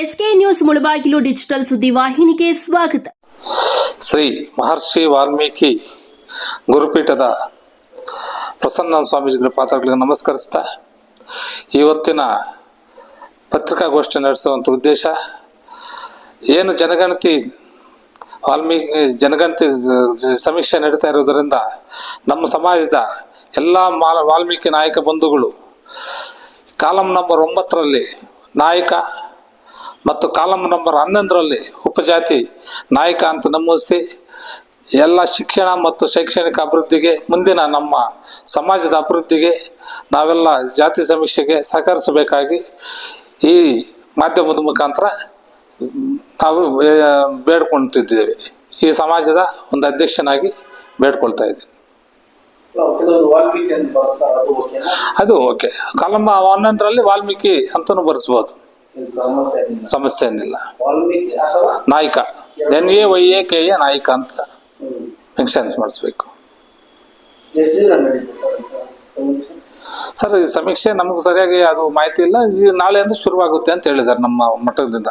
SK news Mulbagal digital ಸುದ್ದಿ ವಾಹಿನಿಗೆ ಸ್ವಾಗತ. ಶ್ರೀ ಮಹರ್ಷಿ ವಾಲ್ಮೀಕಿ ಗುರುಪೀಠದ ಪ್ರಸನ್ನ ಸ್ವಾಮೀಜಿಗಳ ಪಾತ್ರಗಳಿಗೆ ನಮಸ್ಕರಿಸ್ತಾ, ಇವತ್ತಿನ ಪತ್ರಿಕಾಗೋಷ್ಠಿ ನಡೆಸುವಂಥ ಉದ್ದೇಶ, ಏನು ಜನಗಣತಿ ವಾಲ್ಮೀಕಿ, ಜನಗಣತಿ ಸಮೀಕ್ಷೆ ನಡೀತಾ ಇರೋದರಿಂದ ನಮ್ಮ ಸಮಾಜದ ಎಲ್ಲ ವಾಲ್ಮೀಕಿ ನಾಯಕ ಬಂಧುಗಳು, ಕಾಲಂ ನಂಬರ್ ಒಂಬತ್ತರಲ್ಲಿ ನಾಯಕ ಮತ್ತು ಕಾಲಂ ನಂಬರ್ ಹನ್ನೊಂದರಲ್ಲಿ ಉಪಜಾತಿ ನಾಯಕ ಅಂತ ನಮೂದಿಸಿ ಎಲ್ಲ ಶಿಕ್ಷಣ ಮತ್ತು ಶೈಕ್ಷಣಿಕ ಅಭಿವೃದ್ಧಿಗೆ ಮುಂದಿನ ನಮ್ಮ ಸಮಾಜದ ಅಭಿವೃದ್ಧಿಗೆ ನಾವೆಲ್ಲ ಜಾತಿ ಸಮೀಕ್ಷೆಗೆ ಸಹಕರಿಸಬೇಕಾಗಿ ಈ ಮಾಧ್ಯಮದ ಮುಖಾಂತರ ನಾವು ಬೇಡ್ಕೊಳ್ತಿದ್ದೇವೆ. ಈ ಸಮಾಜದ ಒಂದು ಅಧ್ಯಕ್ಷನಾಗಿ ಬೇಡ್ಕೊಳ್ತಾ ಇದ್ದೀನಿ. ಅದು ಓಕೆ. ಕಾಲಂ ಹನ್ನೊಂದರಲ್ಲಿ ವಾಲ್ಮೀಕಿ ಅಂತಲೂ ಬರೆಸ್ಬೋದು. ಸಮಸ್ಯೆ ಏನಿಲ್ಲ Nayaka N A Y A K A Nayaka ಅಂತ ಹ್ಮ್. ಮೆನ್ಷನ್ ಮಾಡಿಸ್ಬೇಕು ಸರ್ ಈ ಸಮೀಕ್ಷೆ? ನಮಗೆ ಸರಿಯಾಗಿ ಅದು ಮಾಹಿತಿ ಇಲ್ಲ ನಾಳೆ ಅಂದ್ರೆ ಶುರುವಾಗುತ್ತೆ ಅಂತ ಹೇಳಿದ್ದಾರೆ ನಮ್ಮ ಮಠದಿಂದ.